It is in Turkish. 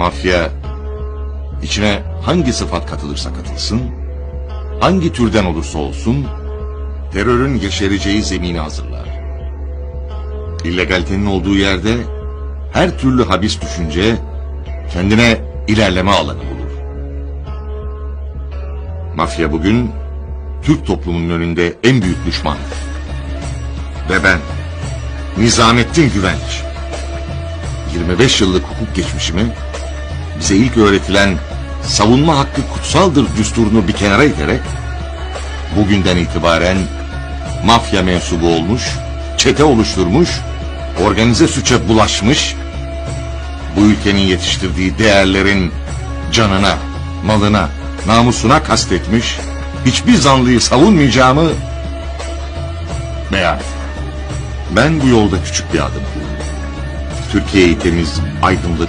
Mafya içine hangi sıfat katılırsa katılsın, hangi türden olursa olsun terörün yeşereceği zemini hazırlar. İllegalitenin olduğu yerde her türlü habis düşünce kendine ilerleme alanı bulur. Mafya bugün Türk toplumunun önünde en büyük düşman. Ve ben Nizamettin Güvenç 25 yıllık hukuk geçmişimi bize ilk öğretilen savunma hakkı kutsaldır düsturunu bir kenara iterek bugünden itibaren mafya mensubu olmuş, çete oluşturmuş, organize suça bulaşmış, bu ülkenin yetiştirdiği değerlerin canına, malına, namusuna kastetmiş, hiçbir zanlıyı savunmayacağımı beyan. Ben bu yolda küçük bir adım. Türkiye'yi temiz, aydınlık,